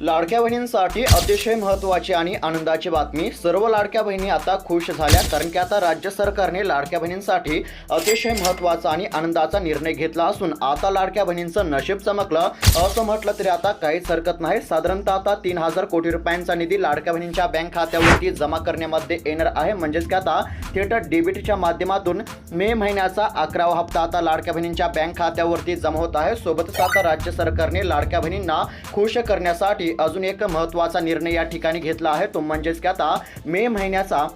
लाडक्या बहिणींसाठी अतिशय महत्त्वाची आणि आनंदाची बातमी. सर्व लाडक्या बहिणी आता खुश झाल्या कारण की आता राज्य सरकारने लाडक्या बहिणींसाठी अतिशय महत्त्वाचा आणि आनंदाचा निर्णय घेतला असून आता लाडक्या बहिणींचं नशीब चमकलं. असं म्हटलं तरी आता काहीच हरकत नाही. साधारणतः आता तीन हजार कोटी रुपयांचा निधी लाडक्या बहिणींच्या बँक खात्यावरती जमा करण्यामध्ये येणार आहे. म्हणजेच की आता थेट डेबिटच्या माध्यमातून मे महिन्याचा अकरावा हप्ता आता लाडक्या बहिणींच्या बँक खात्यावरती जमा होत आहे. सोबतच आता राज्य सरकारने लाडक्या बहिणींना खुश करण्यासाठी अजून एक महत्त्वाचा निर्णय या ठिकाणी घेतला आहे. तो म्हणजेच की आता मे महिन्याचा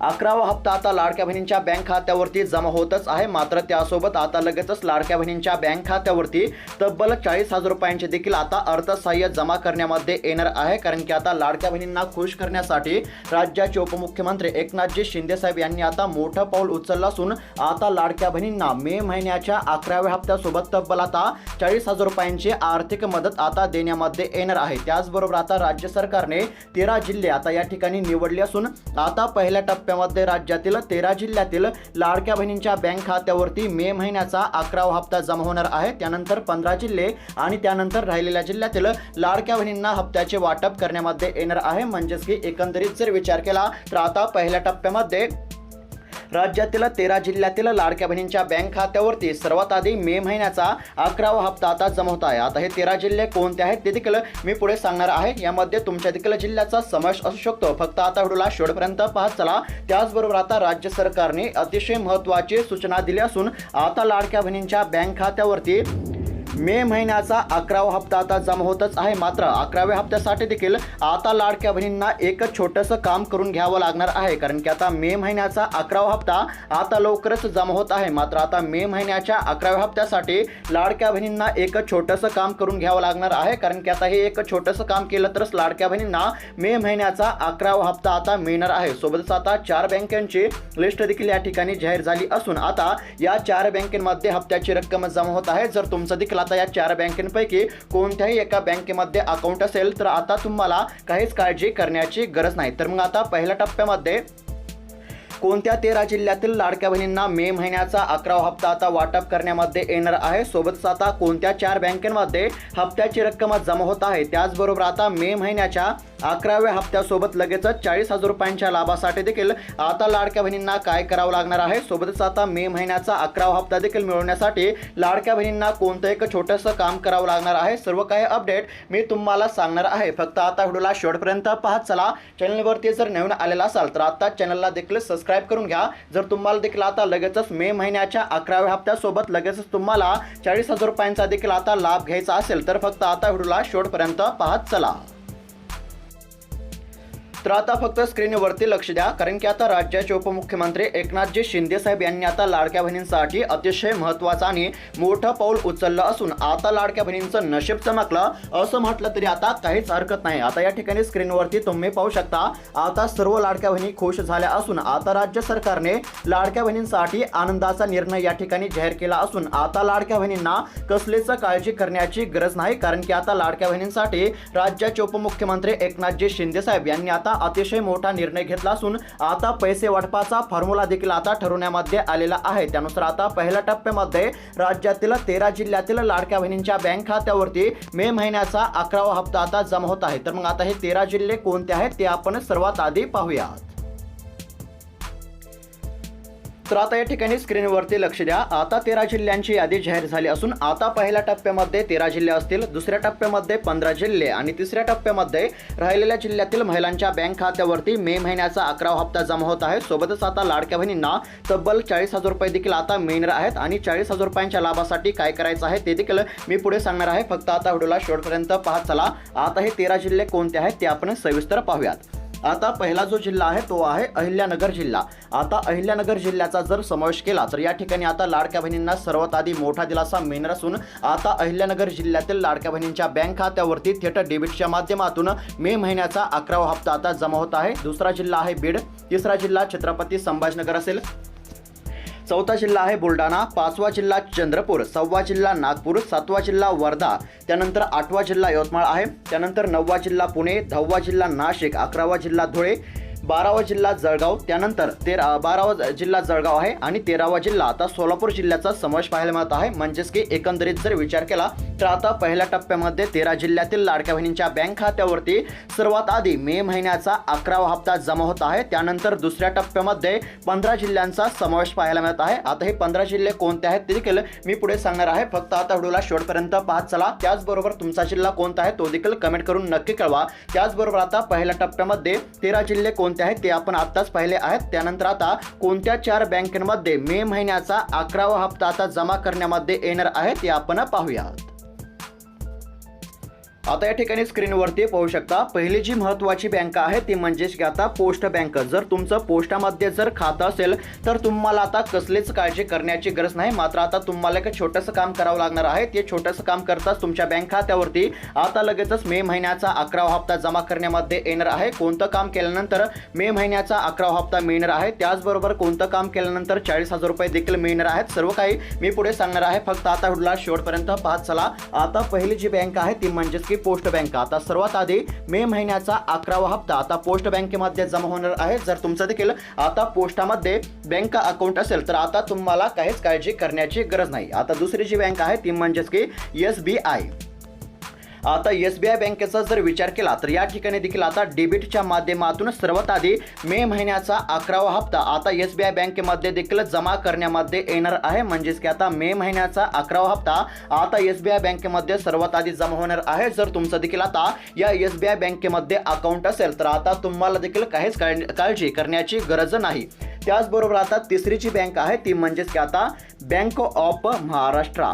अकरावा हप्ता आता लाडक्या बहिणींच्या बँक खात्यावरती जमा होतच आहे. मात्र त्यासोबत आता लगेचच लाडक्या बहिणींच्या बँक खात्यावरती तब्बल चाळीस हजार रुपयांचे देखील आता अर्थसहाय्य जमा करण्यामध्ये येणार आहे. कारण की आता लाडक्या बहिणींना खुश करण्यासाठी राज्याचे उपमुख्यमंत्री एकनाथजी शिंदे साहेब यांनी आता मोठं पाऊल उचललं असून आता लाडक्या बहिणींना मे महिन्याच्या अकराव्या हप्त्यासोबत तब्बल आता चाळीस हजार रुपयांची आर्थिक मदत आता देण्यामध्ये येणार आहे. त्याचबरोबर आता राज्य सरकारने तेरा जिल्हे आता या ठिकाणी निवडले असून आता पहिल्या टप्प्यामध्ये राज्यातील तेरा जिल्ह्यातील लाडक्या बहिणींच्या बँक खात्यावरती मे महिन्याचा अकरावा हप्ता जमा होणार आहे. त्यानंतर पंधरा जिल्हे आणि त्यानंतर राहिलेल्या जिल्ह्यातील लाडक्या बहिणींना हप्त्याचे वाटप करण्यामध्ये येणार आहे. म्हणजेच की एकंदरीत जर विचार केला तर आता पहिल्या टप्प्यामध्ये राज्यातील तेरा जिल्ह्यातील लाडक्या बहिणींच्या बँक खात्यावरती सर्वात आधी मे महिन्याचा अकरावा हप्ता आता जमा होत आहे. आता हे तेरा जिल्हे कोणते आहेत ते देखील मी पुढे सांगणार आहे. यामध्ये तुमच्या देखील जिल्ह्याचा समावेश असू शकतो. फक्त आता व्हिडिओला शेवटपर्यंत पाहत चला. त्याचबरोबर आता राज्य सरकारने अतिशय महत्त्वाची सूचना दिली असून आता लाडक्या बहिणींच्या बँक खात्यावरती मे महिन्याचा अकरावा हप्ता आता जमा होतच आहे. मात्र अकराव्या हप्त्यासाठी देखील आता लाडक्या बहिणींना एक छोटंसं काम करून घ्यावं लागणार आहे. कारण की आता मे महिन्याचा अकरावा हप्ता आता लवकरच जमा होत आहे. मात्र आता मे महिन्याच्या अकराव्या हप्त्यासाठी लाडक्या बहिणींना एक छोटंसं काम करून घ्यावं लागणार आहे. कारण की आता हे एक छोटंसं काम केलं तरच लाडक्या बहिणींना मे महिन्याचा अकरावा हप्ता आता मिळणार आहे. सोबतच आता चार बँकांची लिस्ट देखील या ठिकाणी जाहीर झाली असून आता या चार बँकेमध्ये हप्त्याची रक्कम जमा होत आहे. जर तुमचं देखील आता या चार बँकेपैकी कोणत्याही एका बँकेमध्ये अकाउंट असेल तर आता तुम्हाला काहीच काळजी करण्याची गरज नाही. तर मग आता पहिल्या टप्प्यामध्ये कोणत्या तेरा जिल्ह्यातील लाडक्या बहिणींना मे महिन्याचा अकरावा हप्ता आता वाटप करण्यामध्ये येणार आहे? सोबतच आता कोणत्या चार बँकेमध्ये हप्त्याची रक्कम जमा होत आहे? त्याचबरोबर आता मे महिन्याच्या अकराव्या हप्त्यासोबत लगेचच चाळीस हजार रुपयांच्या लाभासाठी देखील आता लाडक्या बहिणींना काय करावं लागणार आहे? सोबतच आता मे महिन्याचा अकरावा हप्ता देखील मिळवण्यासाठी लाडक्या बहिणींना कोणतं एक छोटंसं काम करावं लागणार आहे? सर्व काही अपडेट मी तुम्हाला सांगणार आहे. फक्त आता व्हिडिओला शेवटपर्यंत पाहत चला. चॅनलवरती जर नवीन आलेला असाल तर आता चॅनलला देखील सबस्क्राईब करून घ्या. जर तुम्हाला देखील आता लगेचच मे महिन्याच्या अकराव्या हप्त्यासोबत लगेचच तुम्हाला चाळीस हजार रुपयांचा देखील आता लाभ घ्यायचा असेल तर फक्त आता व्हिडिओला शेवटपर्यंत पाहत चला. तर आता फक्त स्क्रीनवरती लक्ष द्या कारण की आता राज्याचे उपमुख्यमंत्री एकनाथजी शिंदे साहेब यांनी आता लाडक्या बहिणींसाठी अतिशय महत्त्वाचा आणि मोठं पाऊल उचललं असून आता लाडक्या बहिणींचं नशीब चमकलं असं म्हटलं तरी आता काहीच हरकत नाही. आता या ठिकाणी स्क्रीनवरती तुम्ही पाहू शकता आता सर्व लाडक्या बहिणी खुश झाल्या असून आता राज्य सरकारने लाडक्या बहिणींसाठी आनंदाचा निर्णय या ठिकाणी जाहीर केला असून आता लाडक्या बहिणींना कसलीच काळजी करण्याची गरज नाही कारण की आता लाडक्या बहिणींसाठी राज्याचे उपमुख्यमंत्री एकनाथजी शिंदे साहेब यांनी आता अतिशय मोठा निर्णय घेतला असून आता पैसे वाटपाचा फॉर्म्युला देखील आता ठरवण्यामध्ये आलेला आहे. त्यानुसार आता पहिल्या टप्प्यामध्ये राज्यातील तेरा जिल्ह्यातील लाडक्या बहिणींच्या बँक खात्यावरती मे महिन्याचा अकरावा हप्ता आता जमा होत आहे. तर मग आता हे तेरा जिल्हे कोणते आहेत ते आपण सर्वात आधी पाहूयात. तर आता या ठिकाणी स्क्रीनवरती लक्ष द्या. आता तेरा जिल्ह्यांची यादी जाहीर झाली असून आता पहिल्या टप्प्यामध्ये तेरा जिल्हे असतील दुसऱ्या टप्प्यामध्ये पंधरा जिल्हे आणि तिसऱ्या टप्प्यामध्ये राहिलेल्या जिल्ह्यातील महिलांच्या बँक खात्यावरती मे महिन्याचा अकरावा हप्ता जमा होत आहे. सोबतच आता लाडक्या बहिणींना तब्बल चाळीस हजार रुपये देखील आता मिळणार आहेत आणि चाळीस हजार रुपयांच्या लाभासाठी काय करायचं आहे ते देखील मी पुढे सांगणार आहे. फक्त आता व्हिडिओला शेवटपर्यंत पाहत चला. आता हे तेरा जिल्हे कोणते आहेत ते आपण सविस्तर पाहूयात. आता पहिला जो जिल्हा आहे तो आहे अहिल्यानगर जिल्हा. आता अहिल्यानगर जिल्ह्याचा जर समावेश केला तर या ठिकाणी आता लाडक्या बहिणींना सर्वात आधी मोठा दिलासा मिळणार असून आता अहिल्यानगर जिल्ह्यातील लाडक्या बहिणींच्या बँक खात्यावरती थेट डेबिटच्या माध्यमातून मे महिन्याचा अकरावा हप्ता आता जमा होत आहे. दुसरा जिल्हा आहे बीड. तिसरा जिल्हा छत्रपती संभाजीनगर असेल. चौथा जिल्हा आहे बुलढाणा पाचवा जिल्हा चंद्रपूर सहावा जिल्हा नागपूर सातवा जिल्हा वर्धा त्यानंतर आठवा जिल्हा यवतमाळ आहे त्यानंतर नववा जिल्हा पुणे दहावा जिल्हा नाशिक अकरावा जिल्हा धुळे बारावा जिल्हा जळगाव त्यानंतर तेरा बारावा जिल्हा जळगाव आहे आणि तेरावा जिल्हा आता सोलापूर जिल्ह्याचा समावेश पाहायला मिळत आहे. म्हणजेच की एकंदरीत जर विचार केला तर आता पहिल्या टप्प्यामध्ये तेरा जिल्ह्यातील लाडक्या बहिणींच्या बँक खात्यावरती सर्वात आधी मे महिन्याचा अकरावा हप्ता जमा होत आहे. त्यानंतर दुसऱ्या टप्प्यामध्ये पंधरा जिल्ह्यांचा समावेश पाहायला मिळत आहे. आता हे पंधरा जिल्हे कोणते आहेत ते देखील मी पुढे सांगणार आहे. फक्त आता व्हिडिओला शेवटपर्यंत पाहत चला. त्याचबरोबर तुमचा जिल्हा कोणता आहे तो देखील कमेंट करून नक्की कळवा. त्याचबरोबर आता पहिल्या टप्प्यामध्ये तेरा जिल्हे कोणते आहेत ते आपण आत्ताच पाहिले आहेत. त्यानंतर आता कोणत्या चार बँकेमध्ये मे महिन्याचा अकरावा हप्ता आता जमा करण्यामध्ये येणार आहे ते आपण पाहूयात. आता या ठिकाणी स्क्रीनवरती पाहू शकता पहिली जी महत्वाची बँक आहे ती म्हणजेच की आता पोस्ट बँक. जर तुमचं पोस्टामध्ये जर खातं असेल तर तुम्हाला आता कसलीच काळजी करण्याची गरज नाही. मात्र आता तुम्हाला एक छोटंसं काम करावं लागणार आहे. ते छोटंसं काम करताच तुमच्या बँक खात्यावरती आता लगेचच मे महिन्याचा अकरावा हप्ता जमा करण्यामध्ये येणार आहे. कोणतं काम केल्यानंतर मे महिन्याचा अकरावा हप्ता मिळणार आहे. त्याचबरोबर कोणतं काम केल्यानंतर चाळीस हजार रुपये देखील मिळणार आहेत. सर्व काही मी पुढे सांगणार आहे. फक्त आता व्हिडिओला शेवटपर्यंत पाहत चला. आता पहिली जी बँक आहे ती म्हणजेच की पोस्ट बँक. आता सर्वात आधी मे महिन्याचा अकरावा हप्ता आता पोस्ट बँकेमध्ये जमा होणार आहे. जर तुमचं देखील आता पोस्टामध्ये बँक अकाउंट असेल तर आता तुम्हाला काहीच काळजी करण्याची गरज नाही. आता दुसरी जी बँक आहे ती म्हणजेच की एस बी आय. आता एस बी आय बँकेचा जर विचार केला तर या ठिकाणी देखील आता डेबिटच्या माध्यमातून सर्वात आधी मे महिन्याचा अकरावा हप्ता आता एस बी आय बँकेमध्ये देखील जमा करण्यामध्ये येणार आहे. म्हणजेच की आता मे महिन्याचा अकरावा हप्ता आता एस बी आय बँकेमध्ये सर्वात आधी जमा होणार आहे. जर तुमचं देखील आता या एस बी आय बँकेमध्ये अकाउंट असेल तर आता तुम्हाला देखील काहीच काळ- काळजी करण्याची गरज नाही. त्याचबरोबर आता तिसरी जी बँक आहे ती म्हणजेच की आता बँक ऑफ महाराष्ट्र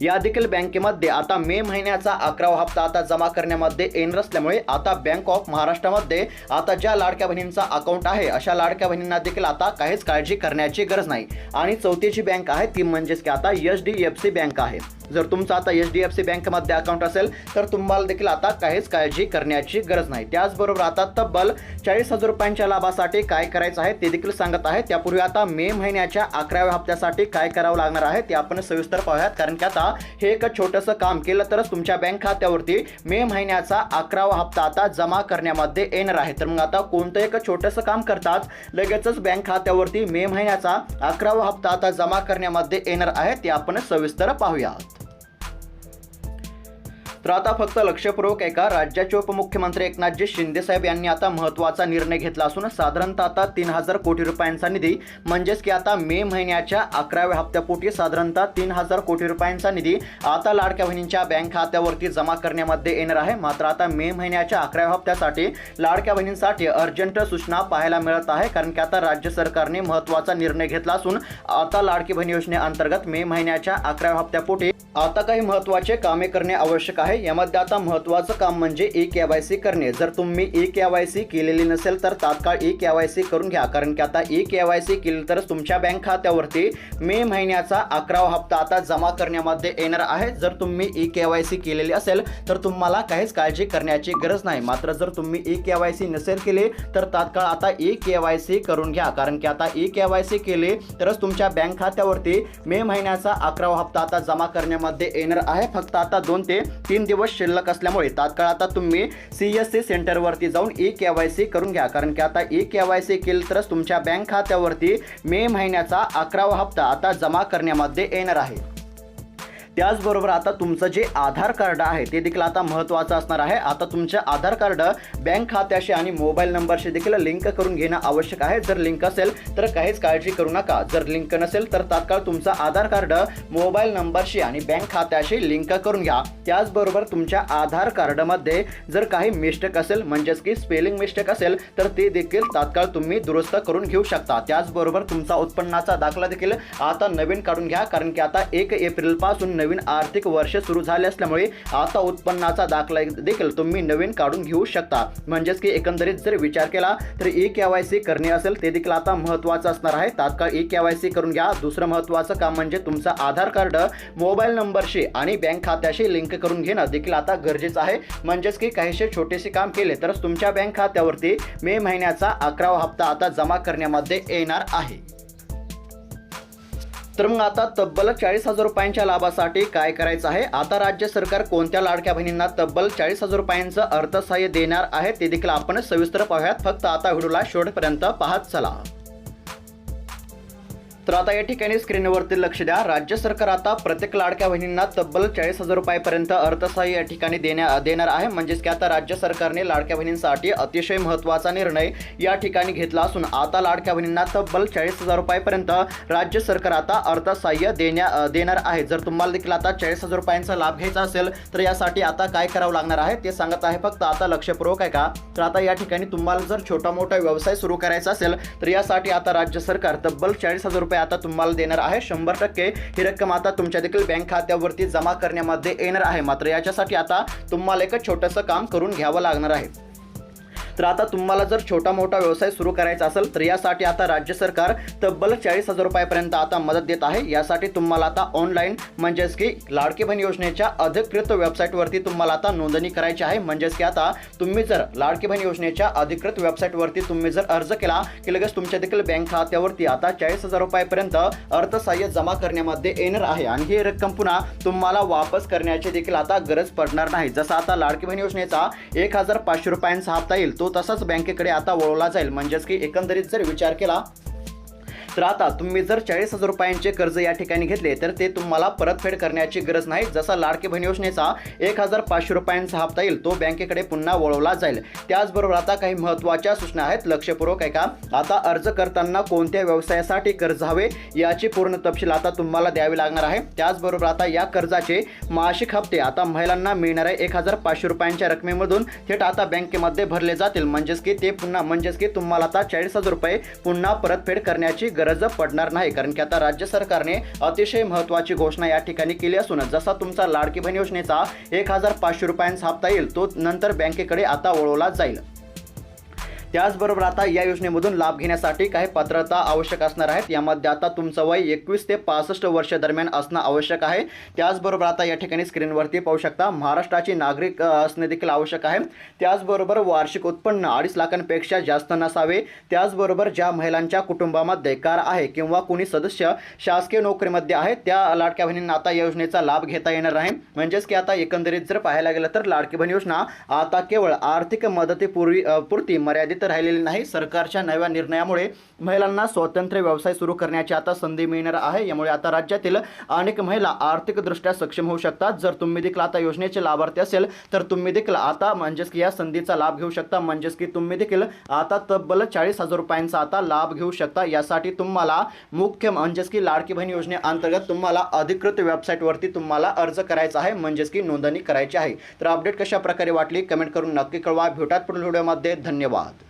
या देखील बँकेमध्ये आता मे महिन्याचा अकरावा हप्ता आता जमा करण्यामध्ये येणार असल्यामुळे आता बँक ऑफ महाराष्ट्रामध्ये आता ज्या लाडक्या बहिणींचा अकाउंट आहे अशा लाडक्या बहिणींना देखील आता काहीच काळजी करण्याची गरज नाही. आणि चौथी जी बँक आहे ती म्हणजेच की आता H D F C bank आहे. जर तुमचं आता एच डी एफ सी बँकमध्ये अकाउंट असेल तर तुम्हाला देखील आता काहीच काळजी करण्याची गरज नाही. त्याचबरोबर आता तब्बल चाळीस हजार रुपयांच्या लाभासाठी काय करायचं आहे ते देखील सांगत आहे. त्यापूर्वी आता मे महिन्याच्या अकराव्या हप्त्यासाठी काय करावं लागणार आहे ते आपण सविस्तर पाहूयात. कारण की आता हे एक छोटंसं काम केलं तरच तुमच्या बँक खात्यावरती मे महिन्याचा अकरावा हप्ता आता जमा करण्यामध्ये येणार आहे. तर मग आता कोणतं एक छोटंसं काम करताच लगेचच बँक खात्यावरती मे महिन्याचा अकरावा हप्ता आता जमा करण्यामध्ये येणार आहे ते आपण सविस्तर पाहूयात. तर आता फक्त लक्षपूर्वक एका राज्याचे उपमुख्यमंत्री एकनाथजी शिंदे साहेब यांनी आता महत्त्वाचा निर्णय घेतला असून साधारणतः आता तीन हजार कोटी रुपयांचा निधी म्हणजेच की आता मे महिन्याच्या अकराव्या हप्त्यापोटी साधारणतः तीन हजार कोटी रुपयांचा निधी आता लाडक्या बहिणींच्या बँक खात्यावरती जमा करण्यामध्ये येणार आहे. मात्र आता मे महिन्याच्या अकराव्या हप्त्यासाठी लाडक्या बहिणींसाठी अर्जंट सूचना पाहायला मिळत आहे कारण की आता राज्य सरकारने महत्त्वाचा निर्णय घेतला असून आता लाडकी बहीण योजनेअंतर्गत मे महिन्याच्या अकराव्या हप्त्यापोटी आता काही महत्त्वाचे कामे करणे आवश्यक आहे. यामध्ये आता महत्त्वाचं काम म्हणजे ई के वाय सी करणे. जर तुम्ही ई के वाय सी केलेली नसेल तर तात्काळ ई के वाय सी करून घ्या. कारण की आता ई के वाय सी केली तरच तुमच्या बँक खात्यावरती मे महिन्याचा अकरावा हप्ता आता जमा करण्यामध्ये येणार आहे. जर तुम्ही ई के वाय सी केलेली असेल तर तुम्हाला काहीच काळजी करण्याची गरज नाही. मात्र जर तुम्ही ई के वाय सी नसेल केले तर तात्काळ आता ई के वाय सी करून घ्या. कारण की आता ई के वाय सी केले तरच तुमच्या बँक खात्यावरती मे महिन्याचा अकरावा हप्ता आता जमा करण्यामध्ये येणार आहे. फक्त आता दोन ते तीन दिवस शिल्लक असल्यामुळे तात्काळ आता तुम्ही सी एस सी सेंटरवरती जाऊन ई के वाय सी करून घ्या. कारण की आता ई के वाय सी केलं तरच तुमच्या बँक खात्यावरती मे महिन्याचा अकरावा हप्ता आता जमा करण्यामध्ये येणार आहे. त्याचबरोबर आता तुमचं जे आधार कार्ड आहे ते देखील आता महत्त्वाचं असणार आहे. आता तुमचं आधार कार्ड बँक खात्याशी आणि मोबाईल नंबरशी देखील लिंक करून घेणं आवश्यक आहे. जर लिंक असेल तर काहीच काळजी करू नका. जर लिंक नसेल तर तात्काळ तुमचा आधार कार्ड मोबाईल नंबरशी आणि बँक खात्याशी लिंक करून घ्या. त्याचबरोबर तुमच्या आधार कार्डमध्ये जर काही मिस्टेक असेल म्हणजेच की स्पेलिंग मिस्टेक असेल तर ते देखील तात्काळ तुम्ही दुरुस्त करून घेऊ शकता. त्याचबरोबर तुमचा उत्पन्नाचा दाखला देखील आता नवीन काढून घ्या कारण की आता एक एप्रिलपासून नवीन नवीन आर्थिक वर्ष सुरू झाले असल्यामुळे आता उत्पन्नाचा दाखला देखील तुम्ही नवीन काढून घेऊ शकता. म्हणजेच की एकंदरीत जर विचार केला तर ई के वाय सी करणे असेल ते देखील आता महत्त्वाचं असणार आहे. तात्काळ ई के वाय सी करून घ्या. दुसरं महत्त्वाचं काम म्हणजे तुमचं आधार कार्ड मोबाईल नंबरशी आणि बँक खात्याशी लिंक करून घेणं देखील आता गरजेचं आहे. म्हणजेच की काहीसे छोटेसे काम केले तरच तुमच्या बँक खात्यावरती मे महिन्याचा अकरावा हप्ता आता जमा करण्यामध्ये येणार आहे. तर मग आता तब्बल चाळीस हजार रुपयांच्या लाभासाठी काय करायचं आहे? आता राज्य सरकार कोणत्या लाडक्या बहिणींना तब्बल चाळीस हजार रुपयांचं अर्थसहाय्य देणार आहे ते देखील आपण सविस्तर पाहूयात. फक्त आता व्हिडिओला शेवटपर्यंत पाहत चला. तर आता या ठिकाणी स्क्रीनवरती लक्ष द्या. राज्य सरकार आता प्रत्येक लाडक्या बहिणींना तब्बल चाळीस हजार रुपयापर्यंत अर्थसहाय्य या ठिकाणी देण्या देणार आहे. म्हणजेच की आता राज्य सरकारने लाडक्या बहिणींसाठी अतिशय महत्त्वाचा निर्णय या ठिकाणी घेतला असून आता लाडक्या बहिणींना तब्बल चाळीस हजार रुपयापर्यंत राज्य सरकार आता अर्थसहाय्य देण्या देणार आहे. जर तुम्हाला देखील आता चाळीस हजार रुपयांचा लाभ घ्यायचा असेल तर यासाठी आता काय करावं लागणार आहे ते सांगत आहे फक्त आता लक्षपूर्वक आहे का तर आता या ठिकाणी तुम्हाला जर छोटा मोठा व्यवसाय सुरू करायचा असेल तर यासाठी आता राज्य सरकार तब्बल चाळीस हजार रुपये आता तुम्हाला देणार आहे. शंभर टक्के ही रक्कम आता तुमच्या देखील बँक खात्यावरती जमा करण्यामध्ये येणार आहे. मात्र याच्यासाठी आता तुम्हाला एक छोटंसं काम करून घ्यावं लागणार आहे. तर आता तुम्हाला जर छोटा मोठा व्यवसाय सुरू करायचा असेल तर यासाठी आता राज्य सरकार तब्बल चाळीस हजार रुपयापर्यंत आता मदत देत आहे. यासाठी तुम्हाला आता ऑनलाईन म्हणजेच की लाडकी बहीण योजनेच्या अधिकृत वेबसाईटवरती तुम्हाला आता नोंदणी करायची आहे. म्हणजेच की आता तुम्ही जर लाडकी बहीण योजनेच्या अधिकृत वेबसाईटवरती तुम्ही जर अर्ज केला की लगेच तुमच्या देखील बँक खात्यावरती आता चाळीस हजार रुपयापर्यंत अर्थसहाय्य जमा करण्यामध्ये येणार आहे. आणि ही रक्कम पुन्हा तुम्हाला वापस करण्याची देखील आता गरज पडणार नाही. जसं आता लाडकी बहीण योजनेचा एक हजार पाचशे रुपयांचा हप्ता येईल तो तसाच बँकेकडे आता वळवला जाईल. म्हणजेच की एकंदरीत जर विचार केला तर आता तुम्ही जर चाळीस हजार रुपयांचे कर्ज या ठिकाणी घेतले तर ते तुम्हाला परतफेड करण्याची गरज नाही. जसा लाडके बहीण योजनेचा एक हजार पाचशे रुपयांचा हप्ता येईल तो बँकेकडे पुन्हा वळवला जाईल. त्याचबरोबर आता काही महत्त्वाच्या सूचना आहेत. लक्षपूर्वक आहे का आता अर्ज करताना कोणत्या व्यवसायासाठी कर्ज हवे याची पूर्ण तपशील आता तुम्हाला द्यावी लागणार आहे. त्याचबरोबर आता या कर्जाचे मासिक हप्ते आता महिलांना मिळणाऱ्या एक हजार पाचशे रुपयांच्या रकमेमधून थेट आता बँकेमध्ये भरले जातील. म्हणजेच की ते पुन्हा म्हणजेच की तुम्हाला आता चाळीस हजार रुपये पुन्हा परतफेड करण्याची गरज पडणार नाही कारण की आता राज्य सरकारने अतिशय महत्त्वाची घोषणा या ठिकाणी केली असून जसा तुमचा लाडकी बहीण योजनेचा एक हजार पाचशे रुपयांचा हप्ता येईल तो नंतर बँकेकडे आता वळवला जाईल. त्याचबरोबर आता या योजनेमधून लाभ घेण्यासाठी काही पात्रता आवश्यक असणार आहेत. यामध्ये आता तुमचं वय एकवीस ते पासष्ट वर्ष दरम्यान असणं आवश्यक आहे. त्याचबरोबर आता या ठिकाणी स्क्रीनवरती पाहू शकता महाराष्ट्राची नागरिक असणे देखील आवश्यक आहे. त्याचबरोबर वार्षिक उत्पन्न अडीच लाखांपेक्षा जास्त नसावे. त्याचबरोबर ज्या महिलांच्या कुटुंबामध्ये कार आहे किंवा कुणी सदस्य शासकीय नोकरीमध्ये आहे त्या लाडक्या बहिणींना आता या योजनेचा लाभ घेता येणार आहे. म्हणजेच की आता एकंदरीत जर पाहायला गेलं तर लाडकी बहीण योजना आता केवळ आर्थिक मदतीपूर्वी पुरती मर्यादित राहिलेली नाही. सरकारच्या नव्या निर्णयामुळे महिलांना स्वतंत्र व्यवसाय सुरू करण्याची आता संधी मिळणार आहे. यामुळे आता राज्यातील अनेक महिला आर्थिकदृष्ट्या सक्षम होऊ शकतात. जर तुम्ही देखील आता योजनेचे लाभार्थी असेल तर तुम्ही देखील आता म्हणजेच की या संधीचा लाभ घेऊ शकता. म्हणजेच की तुम्ही देखील आता तब्बल चाळीस हजार रुपयांचा आता लाभ घेऊ शकता. यासाठी तुम्हाला मुख्य म्हणजेच की लाडकी बहीण योजनेअंतर्गत तुम्हाला अधिकृत वेबसाईटवरती तुम्हाला अर्ज करायचा आहे. म्हणजेच की नोंदणी करायची आहे. तर अपडेट कशा प्रकारे वाटली? कमेंट करून नक्की कळवा. भेटात पुढील व्हिडिओमध्ये धन्यवाद.